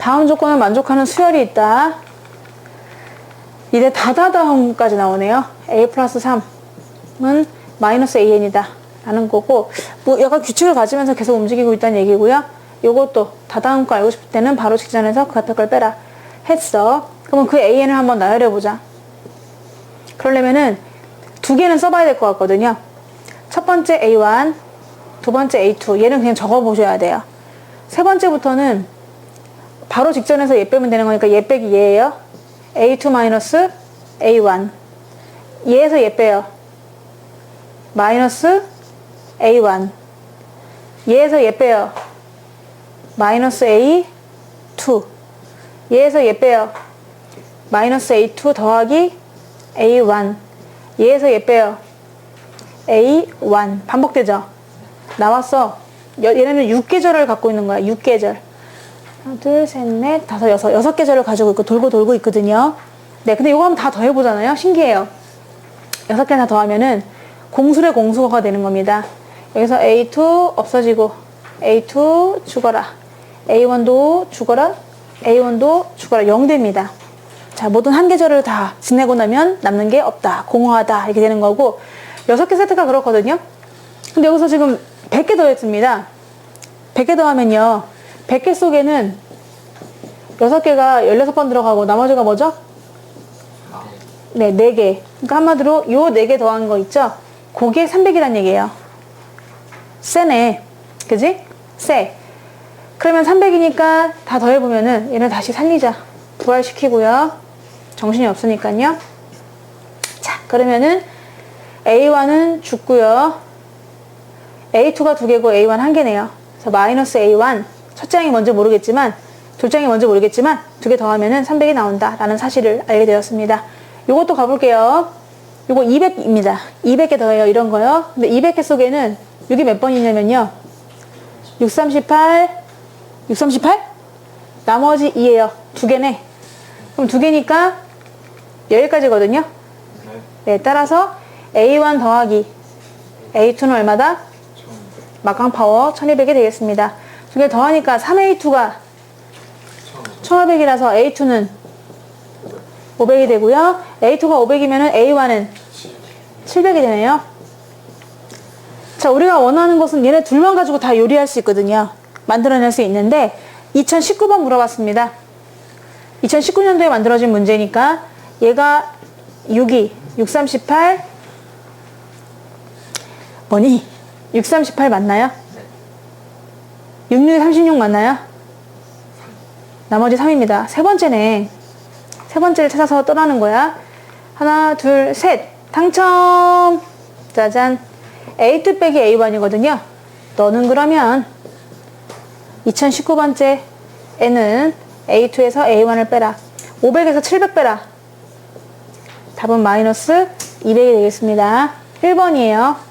다음 조건을 만족하는 수열이 있다. 이제 다다다음까지 나오네요. a 플러스 3은 마이너스 an이다. 라는 거고, 뭐 약간 규칙을 가지면서 계속 움직이고 있다는 얘기고요. 요것도 다다음 거 알고 싶을 때는 바로 직전에서 그 앞에 걸 빼라. 했어. 그러면 그 an을 한번 나열해보자. 그러려면은 두 개는 써봐야 될 것 같거든요. 첫 번째 A1, 두 번째 A2. 얘는 그냥 적어보셔야 돼요. 세 번째부터는 바로 직전에서 얘 빼면 되는 거니까 얘 빼기 얘예요. A2 마이너스 A1. 얘에서 얘 빼요. 마이너스 A1. 얘에서 얘 빼요. 마이너스 A2. 얘에서 얘 빼요. 마이너스 A2 더하기 A1. 얘에서 얘 빼요. A1. 반복되죠? 나왔어. 여- 얘네는 6계절을 갖고 있는 거야. 6계절. 하나, 둘, 셋, 넷, 다섯, 여섯. 여섯 계절을 가지고 있고 돌고 돌고 있거든요. 네, 근데 이거 하면 다 더해보잖아요. 신기해요. 여섯 개다 더하면은 공술의 공수가 되는 겁니다. 여기서 A2 없어지고 A2 죽어라. A1도 죽어라. A1도 죽어라. 0 됩니다. 자, 모든 한 계절을 다 지내고 나면 남는 게 없다. 공허하다. 이렇게 되는 거고 여섯 개 세트가 그렇거든요. 근데 여기서 지금 100개 더했습니다. 100개 더하면요. 100개 속에는 6개가 16번 들어가고 나머지가 뭐죠? 네, 4개. 그러니까 한마디로 요 4개 더한 거 있죠? 그게 300이란 얘기예요. 세네. 그지? 세. 그러면 300이니까 다 더해보면은 얘를 다시 살리자. 부활시키고요. 정신이 없으니까요. 자, 그러면은 A1은 죽고요. A2가 두 개고 A1 한 개네요. 그래서 마이너스 A1. 첫 장이 뭔지 모르겠지만, 둘 장이 뭔지 모르겠지만, 두 개 더하면은 300이 나온다라는 사실을 알게 되었습니다. 요것도 가볼게요. 요거 200입니다. 200개 더해요. 이런 거요. 근데 200개 속에는 이게 몇 번이냐면요. 638, 638? 나머지 2예요. 두 개네. 그럼 두 개니까 여기까지거든요. 네, 따라서 A1 더하기 A2는 얼마다? 막강 파워 1200이 되겠습니다. 두 개 더하니까 3A2가 1500이라서 A2는 500이 되고요. A2가 500이면 A1은 700이 되네요. 자, 우리가 원하는 것은 얘네 둘만 가지고 다 요리할 수 있거든요. 만들어낼 수 있는데 2019번 물어봤습니다. 2019년도에 만들어진 문제니까 얘가 6이 638 뭐니? 638 맞나요? 66이 36 맞나요? 나머지 3입니다. 세 번째네. 세 번째를 찾아서 떠나는 거야. 하나, 둘, 셋. 당첨! 짜잔. A2 빼기 A1이거든요. 너는 그러면 2019번째 에는 A2에서 A1을 빼라. 500에서 700 빼라. 답은 마이너스 200이 되겠습니다. 1번이에요.